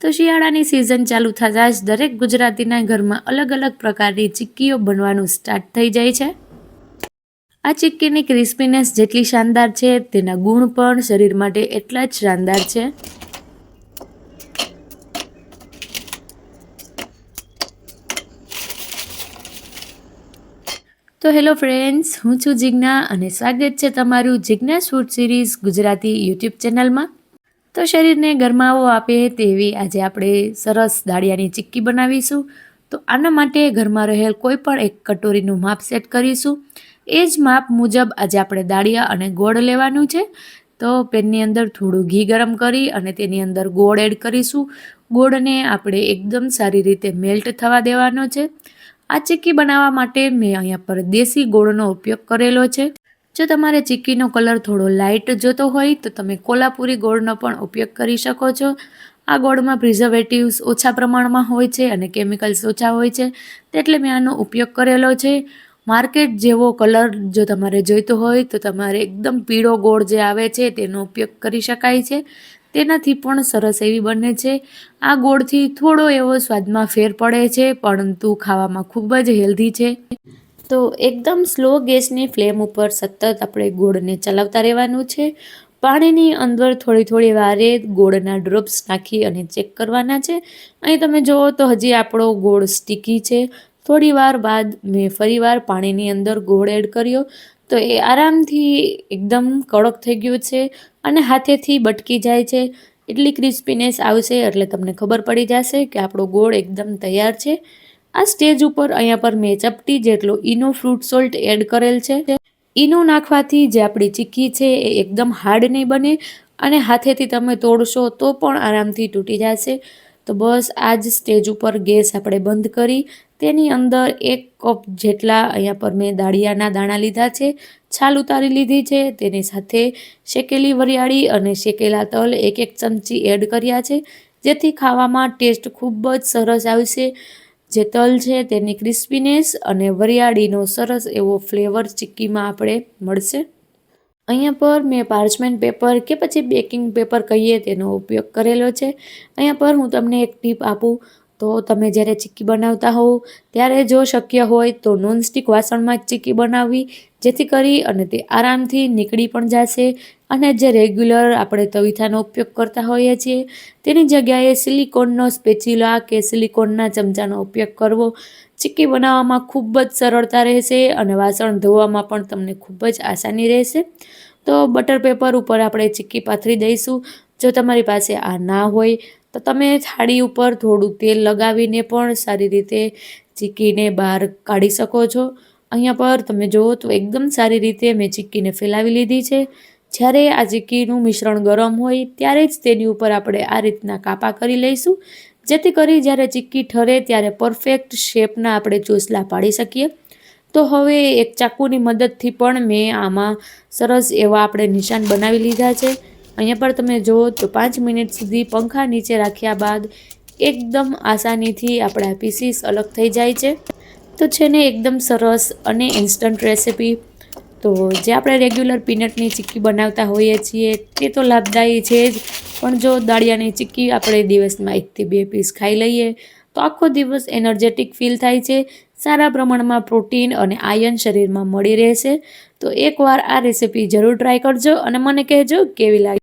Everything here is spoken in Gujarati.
તો શિયાળાની સિઝન ચાલુ થતાં જ દરેક ગુજરાતીના ઘરમાં અલગ અલગ પ્રકારની ચીક્કીઓ બનવાનું સ્ટાર્ટ થઈ જાય છે. આ ચીક્કીની ક્રિસ્પીનેસ જેટલી શાનદાર છે, તેના ગુણ પણ શરીર માટે એટલા જ શાનદાર છે. તો હેલો ફ્રેન્ડ્સ, હું છું જિજ્ઞા અને સ્વાગત છે તમારું જિજ્ઞાસ ફૂડ સિરીઝ ગુજરાતી યુટ્યુબ ચેનલમાં. તો શરીરને ગરમાવો આપે તેવી આજે આપણે સરસ દાળિયાની ચીક્કી બનાવીશું. તો આના માટે ઘરમાં રહેલ કોઈ પણ એક કટોરીનું માપ સેટ કરીશું. એ જ માપ મુજબ આજે આપણે દાળિયા અને ગોળ લેવાનું છે. તો પેનની અંદર થોડું ઘી ગરમ કરી અને તેની અંદર ગોળ એડ કરીશું. ગોળને આપણે એકદમ સારી રીતે મેલ્ટ થવા દેવાનો છે. આ ચીક્કી બનાવવા માટે મેં અહીંયા પર દેશી ગોળનો ઉપયોગ કરેલો છે. જો તમારે ચીક્કીનો કલર થોડો લાઇટ જોતો હોય, તો તમે કોલ્હાપુરી ગોળનો પણ ઉપયોગ કરી શકો છો. આ ગોળમાં પ્રિઝર્વેટિવ્સ ઓછા પ્રમાણમાં હોય છે અને કેમિકલ્સ ઓછા હોય છે, એટલે મેં આનો ઉપયોગ કરેલો છે. માર્કેટ જેવો કલર જો તમારે જોઈતો હોય, તો તમારે એકદમ પીળો ગોળ જે આવે છે, તેનો ઉપયોગ કરી શકાય છે. તેનાથી પણ સરસ એવી બને છે. આ ગોળથી થોડો એવો સ્વાદમાં ફેર પડે છે, પરંતુ ખાવામાં ખૂબ જ હેલ્ધી છે. તો એકદમ સ્લો ગેસની ફ્લેમ ઉપર સતત આપણે ગોળને ચલાવતા રહેવાનું છે. પાણીની અંદર થોડી થોડી વારે ગોળના ડ્રોપ્સ નાખી અને ચેક કરવાના છે. અહીં તમે જુઓ તો હજી આપણો ગોળ સ્ટીકી છે. થોડી વાર બાદ મેં ફરીવાર પાણીની અંદર ગોળ એડ કર્યો. તો એ આરામથી એકદમ કડક થઈ ગયું છે અને હાથેથી બટકી જાય છે. એટલી ક્રિસ્પીનેસ આવશે એટલે તમને ખબર પડી જશે કે આપણો ગોળ એકદમ તૈયાર છે. આ સ્ટેજ ઉપર અહીંયા પર મેં ચપટી જેટલો ઈનો ફ્રૂટ સોલ્ટ એડ કરેલ છે. ઈનો નાખવાથી જે આપણી ચીક્કી છે એ એકદમ હાર્ડ નહીં બને અને હાથેથી તમે તોડશો તો પણ આરામથી તૂટી જશે. તો બસ આ જ સ્ટેજ ઉપર ગેસ આપણે બંધ કરી તેની અંદર એક કપ જેટલા અહીંયા પર મેં દાળિયાના દાણા લીધા છે, છાલ ઉતારી લીધી છે, તેની સાથે શેકેલી વરિયાળી અને શેકેલા તલ એક એક ચમચી એડ કર્યા છે, જેથી ખાવામાં ટેસ્ટ ખૂબ જ સરસ આવશે. જે તલ છે તેની ક્રિસ્પીનેસ અને વરિયાળીનો સરસ એવો ફ્લેવર ચીક્કીમાં આપણે મળશે. અહીંયા પર મેં પાર્ચમેન્ટ પેપર કે પછી બેકિંગ પેપર કહીએ તેનો ઉપયોગ કરેલો છે. અહીંયા પર હું તમને એક ટીપ આપું. તો તમે જ્યારે ચીક્કી બનાવતા હોવ, ત્યારે જો શક્ય હોય તો નોનસ્ટિક વાસણમાં જ ચીક્કી બનાવવી, જેથી કરી અને તે આરામથી નીકળી પણ જશે. અને જે રેગ્યુલર આપણે તવીથાનો ઉપયોગ કરતા હોઈએ છીએ, તેની જગ્યાએ સિલિકોનનો સ્પેચ્યુલા કે સિલિકોનના ચમચાનો ઉપયોગ કરવો ચીક્કી બનાવવામાં ખૂબ જ સરળતા રહેશે અને વાસણ ધોવામાં પણ તમને ખૂબ જ આસાની રહેશે. તો બટર પેપર ઉપર આપણે ચીક્કી પાથરી દઈશું. જો તમારી પાસે આ ના હોય, તો તમે થાળી ઉપર થોડું તેલ લગાવીને પણ સારી રીતે ચીક્કીને બહાર કાઢી શકો છો. અહીંયા પર તમે જુઓ તો એકદમ સારી રીતે મેં ચીક્કીને ફેલાવી લીધી છે. જ્યારે આ ચીક્કીનું મિશ્રણ ગરમ હોય ત્યારે જ તેની ઉપર આપણે આ રીતના કાપા કરી લઈશું. જેથી કરી જ્યારે ચીક્કી ઠરે ત્યારે પરફેક્ટ શેપના આપણે ચોસલા પાડી શકીએ. તો હવે એક ચાકુની મદદથી પણ મેં આમાં સરસ એવા આપણે નિશાન બનાવી લીધા છે. અહીંયા પર તમે જુઓ તો પાંચ મિનિટ સુધી પંખા નીચે રાખ્યા બાદ એકદમ આસાનીથી આપણા પીસીસ અલગ થઈ જાય છે. તો છે ને એકદમ સરસ અને ઇન્સ્ટન્ટ રેસિપી તો જે આપણે રેગ્યુલર પીનટની ચીક્કી બનાવતા હોઈએ છીએ, તે તો લાભદાયી છે જ. પણ જો દાળિયાની ચીક્કી આપણે દિવસમાં એકથી બે પીસ ખાઈ લઈએ, તો આખો દિવસ એનર્જેટિક ફીલ થાય છે, સારા પ્રમાણમાં પ્રોટીન અને આયન શરીરમાં મળી રહેશે. તો એકવાર આ રેસીપી જરૂર ટ્રાય કરજો અને મને કહેજો કેવી લાગી